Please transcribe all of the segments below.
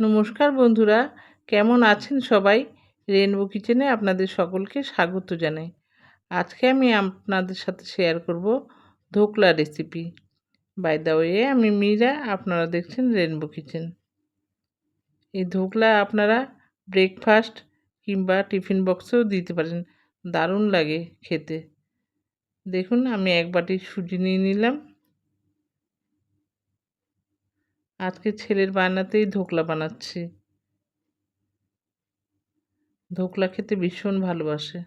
নমস্কার বন্ধুরা, কেমন আছেন সবাই? রেনবো কিচেনে আপনাদের সকলকে স্বাগত জানাই। আজকে আমি আপনাদের সাথে শেয়ার করব dhokla recipe by the way আমি মীরা, আপনারা দেখছেন রেনবো কিচেন এই ধোকলা আপনারা ব্রেকফাস্ট কিংবা টিফিন বক্সেও দিতে পারেন, দারুণ লাগে খেতে। দেখুন, আমি এক বাটি সুজি নিয়ে নিলাম। আজকে ছেলের বানাতেই ধোকলা বানাচ্ছি। ধোকলা খেতে ভীষণ ভালোবাসে।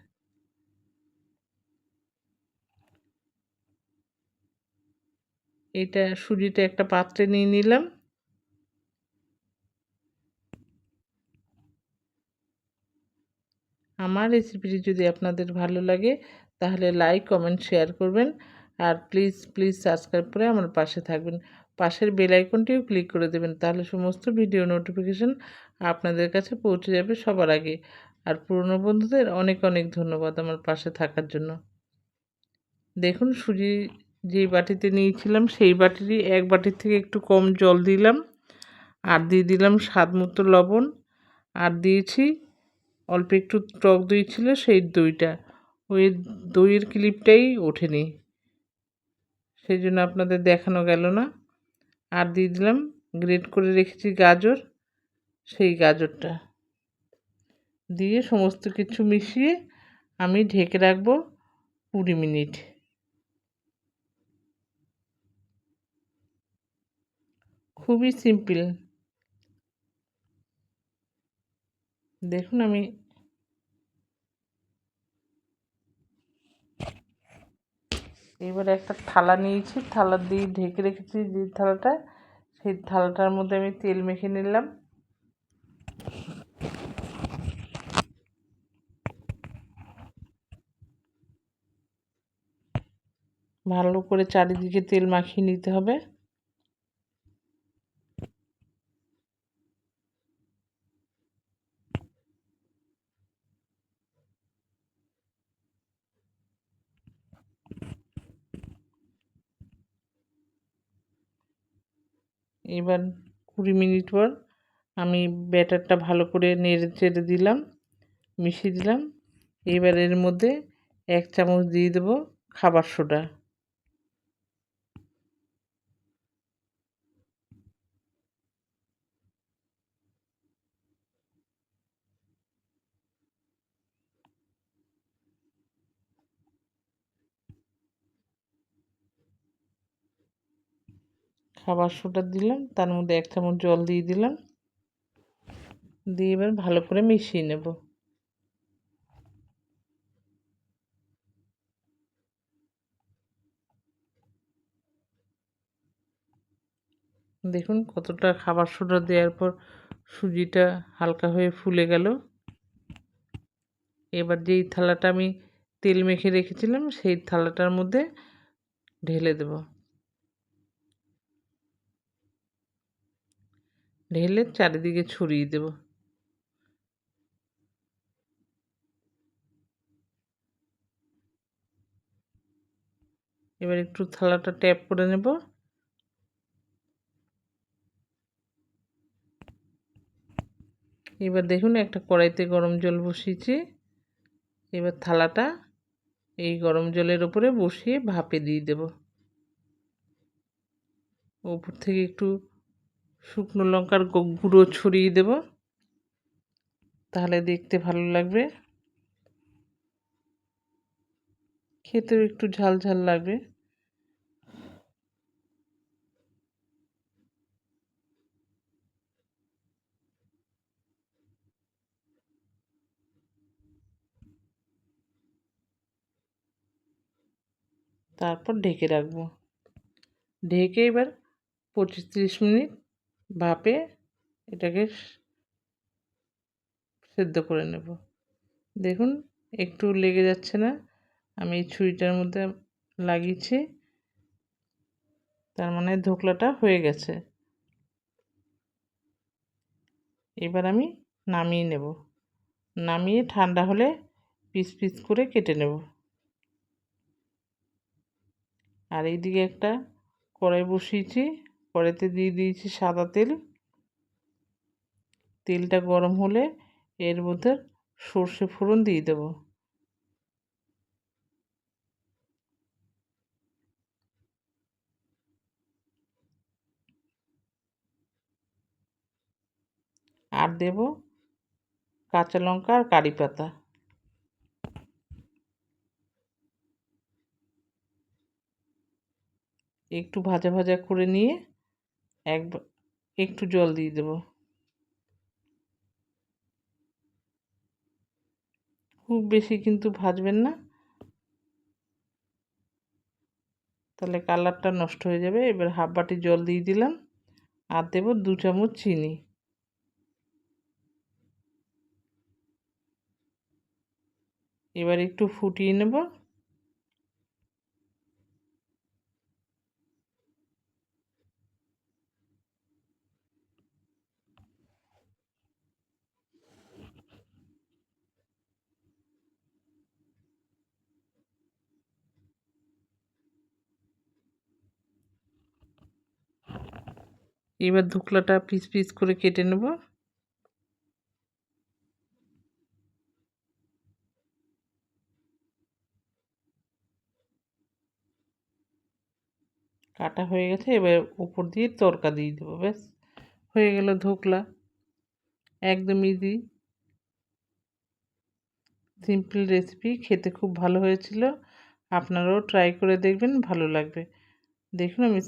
এটা সুজিটা একটা পাত্রে নিয়ে নিলাম। আমার রেসিপিটি যদি আপনাদের ভালো লাগে, তাহলে লাইক, কমেন্ট, শেয়ার করবেন। আর প্লিজ প্লিজ সাবস্ক্রাইব করে আমার পাশে থাকবেন। পাশের বেল আইকনটিও ক্লিক করে দেবেন, তাহলে সমস্ত ভিডিও নোটিফিকেশান আপনাদের কাছে পৌঁছে যাবে সবার আগে। আর পুরনো বন্ধুদের অনেক অনেক ধন্যবাদ আমার পাশে থাকার জন্য। দেখুন, সুজি যেই বাটিতে নিয়েছিলাম, সেই বাটিরই এক বাটির থেকে একটু কম জল দিলাম। আর দিয়ে দিলাম স্বাদ মতো লবণ। আর দিয়েছি অল্প একটু টক দই ছিল, সেই দইটা। ওই দইয়ের ক্লিপটাই ওঠেনি। সেই জন্য আপনাদের দেখানো গেল না। আর দিয়ে দিলাম গ্রেট করে রেখেছি গাজর, সেই গাজরটা। দিয়ে সমস্ত কিছু মিশিয়ে আমি ঢেকে রাখব কুড়ি মিনিট। খুবই সিম্পল। দেখুন আমি এবার একটা থালা নিয়েছি, থালা দিয়ে ঢেকে রেখেছি যে থালাটা, সেই থালাটার মধ্যে আমি তেল মেখে নিলাম। ভালো করে চারিদিকে তেল মাখিয়ে নিতে হবে। এবার কুড়ি মিনিট পর আমি ব্যাটারটা ভালো করে নেড়ে চেড়ে দিলাম, মিশিয়ে দিলাম। এবার এর মধ্যে এক চামচ দিয়ে দেবো খাবার সোডা। খাবার সোডা দিলাম, তার মধ্যে এক চামচ জল দিয়ে দিলাম। দিয়ে এবার ভালো করে মিশিয়ে নেব। দেখুন কতটা খাবার সোডা দেওয়ার পর সুজিটা হালকা হয়ে ফুলে গেল। এবার যেই থালাটা আমি তেল মেখে রেখেছিলাম, সেই থালাটার মধ্যে ঢেলে দেবো। ঢেলে চারিদিকে ছড়িয়ে দেব। এবার একটু থালাটা ট্যাপ করে নেব। এবার দেখুন একটা কড়াইতে গরম জল বসিয়েছি। এবার থালাটা এই গরম জলের ওপরে বসিয়ে ভাপে দিয়ে দেব। ওপর থেকে একটু শুকনো লঙ্কার গুঁড়ো ছড়িয়ে দেব। তাহলে দেখতে ভালো লাগবে। খেতেও একটু ঝাল ঝাল লাগবে। তারপর ঢেকে রাখব। ঢেকে এবার পঁচিশ তিরিশ মিনিট ভাপে এটাকে সেদ্ধ করে নেব। দেখুন, একটু লেগে যাচ্ছে না। আমি এই ছুরিটার মধ্যে লাগিয়েছি। তার মানে ধোকলাটা হয়ে গেছে। এবার আমি নামিয়ে নেব। নামিয়ে ঠান্ডা হলে পিস পিস করে কেটে নেব। আর এইদিকে একটা কড়াই বসিয়েছি। কড়াইতে দিয়ে দিয়েছি সাদা তেল। তেলটা গরম হলে এর মধ্যে সর্ষে ফোড়ন দিয়ে দেব। আর দেব কাঁচা লঙ্কা আর কারি পাতা। একটু ভাজা ভাজা করে নিয়ে একবার একটু জল দিয়ে দেব। খুব বেশি কিন্তু ভাজবেন না। তাহলে কালারটা নষ্ট হয়ে যাবে। এবার হাফ বাটি জল দিয়ে দিলাম। আর দেব দু চামচ চিনি। এবার একটু ফুটিয়ে নেব। এবার ধুকলাটা পিস পিস করে কেটে নেব। কাটা হয়ে গেছে, এবার উপর দিয়ে তরকা দিয়ে দেবো, ব্যাস। হয়ে গেল ধোকলা। একদম ইজি সিম্পল রেসিপি খেতে খুব ভালো হয়েছিল। আপনারাও ট্রাই করে দেখবেন, ভালো লাগবে। দেখুন, আমি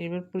এবার